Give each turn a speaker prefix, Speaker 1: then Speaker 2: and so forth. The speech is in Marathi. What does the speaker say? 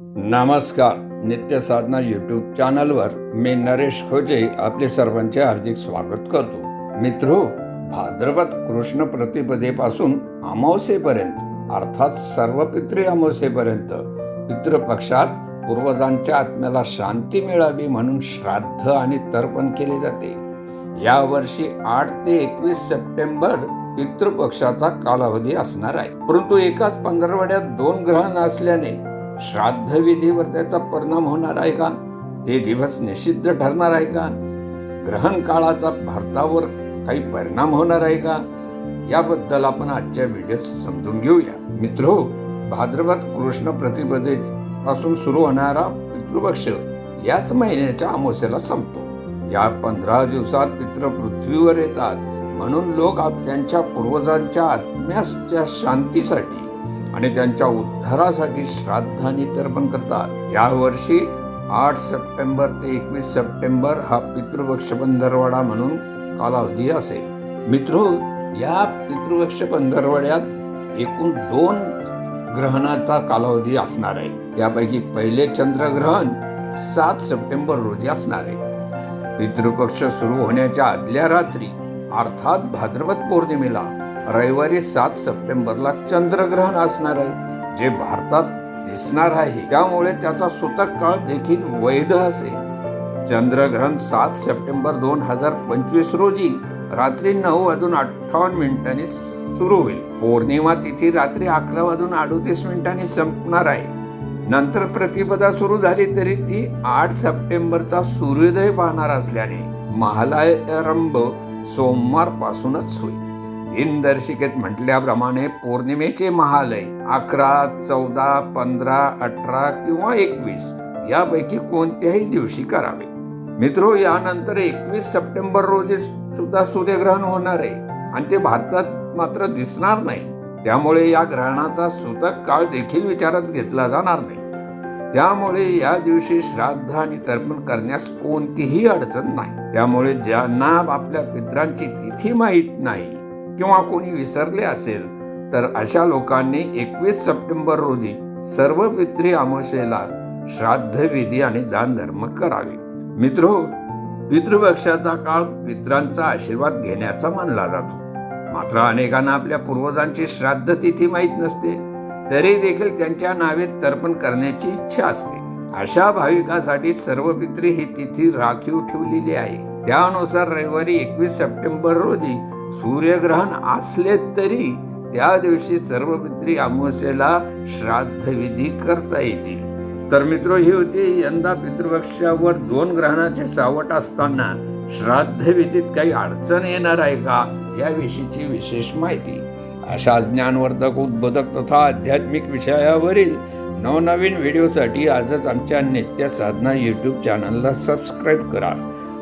Speaker 1: नमस्कार. नित्य साधना यूट्यूब चॅनलवर मी नरेश खोजे आपले सर्वांचे हार्दिक स्वागत करतो. मित्रो भाद्रपद कृष्ण प्रतिपदेपासून अमावस्येपर्यंत अर्थात सर्व पितृ अमावस्येपर्यंत पितृपक्षात पूर्वजांच्या आत्म्याला शांती मिळावी म्हणून श्राद्ध आणि तर्पण केले जाते. यावर्षी आठ ते एकवीस सप्टेंबर पितृपक्षाचा कालावधी असणार आहे. परंतु एकाच पंधरवड्यात दोन ग्रहण असल्याने श्राद्ध विधीवर त्याचा परिणाम होणार आहे का? ते दिवस निषिद्ध ठरणार आहे का? ग्रहण काळाचा भारतावर काही परिणाम होणार आहे का? याबद्दल आपण आजच्या व्हिडिओ समजून घेऊया. मित्र भाद्रपद कृष्ण प्रतिपदे पासून सुरू होणारा पितृपक्ष याच महिन्याच्या अमावस्येला संपतो. या पंधरा दिवसात पितृ पृथ्वीवर येतात. म्हणून लोक त्यांच्या पूर्वजांच्या आत्म्याच्या शांतीसाठी आणि त्यांच्या उद्धारासाठी श्राद्धानी तर्पण करतात. यावर्षी आठ सप्टेंबर ते एकवीस सप्टेंबर हा पितृपक्ष पंधरवाडा म्हणून कालावधी असेल. मित्रो या पितृपक्ष पंधरवड्यात एकूण दोन ग्रहणाचा कालावधी असणार आहे. यापैकी पहिले चंद्रग्रहण सात सप्टेंबर रोजी असणार आहे. पितृपक्ष सुरू होण्याच्या आदल्या रात्री अर्थात भाद्रपद पौर्णिमेला रविवारी सात सप्टेंबरला चंद्रग्रहण असणार आहे. जे भारतात दिसणार आहे त्यामुळे त्याचा सुतक काळ देखील वैध असेल. चंद्रग्रहण सात सप्टेंबर दोन हजार पंचवीस रोजी रात्री नऊ वाजून अठ्ठावन्न मिनिटांनी सुरू होईल. पौर्णिमा तिथी रात्री अकरा वाजून अडोतीस मिनिटांनी संपणार आहे. नंतर प्रतिपदा सुरू झाली तरी ती आठ सप्टेंबरचा सूर्योदय पाहणार असल्याने महालयारंभ सोमवारपासूनच होईल. दिनदर्शिकेत म्हटल्याप्रमाणे पौर्णिमेचे महालय अकरा चौदा पंधरा अठरा किंवा एकवीस यापैकी कोणत्याही दिवशी करावे. मित्रो यानंतर एकवीस सप्टेंबर रोजी सुद्धा सूर्यग्रहण होणार आहे आणि ते भारतात मात्र दिसणार नाही. त्यामुळे या ग्रहणाचा सुतक काळ देखील विचारात घेतला जाणार नाही. त्यामुळे या दिवशी श्राद्ध आणि तर्पण करण्यास कोणतीही अडचण नाही. त्यामुळे ज्यांना आपल्या पित्रांची तिथी माहीत नाही किंवा कोणी विसरले असेल तर अशा लोकांनी एकवीस सप्टेंबर रोजी सर्व पित्री अमावस्येला श्राद्धविधी आणि दानधर्म करावे. मित्रो पितृपक्षाचा काळ पित्रांचा आशीर्वाद घेण्याचा मानला जातो. मात्र अनेकांना आपल्या पूर्वजांची श्राद्ध तिथी माहीत नसते तरी देखील त्यांच्या नावे तर्पण करण्याची इच्छा असते. अशा भाविकासाठी सर्व पित्री ही तिथी राखीव ठेवलेली आहे. त्यानुसार रविवारी एकवीस सप्टेंबर रोजी सूर्यग्रहण असले तरी त्या दिवशी सर्व पित्री अमावस्येला श्राद्ध विधी करता येतील. तर मित्र ही होती यंदा पितृपक्षावर दोन ग्रहणाचे सावट असताना श्राद्ध विधीत काही अडचण येणार आहे का याविषयीची विशेष माहिती. अशा ज्ञानवर्धक उद्बोधक तथा आध्यात्मिक विषयावरील नवनवीन व्हिडिओसाठी आजच आमच्या नित्य साधना यूट्यूब चॅनलला सबस्क्राईब करा.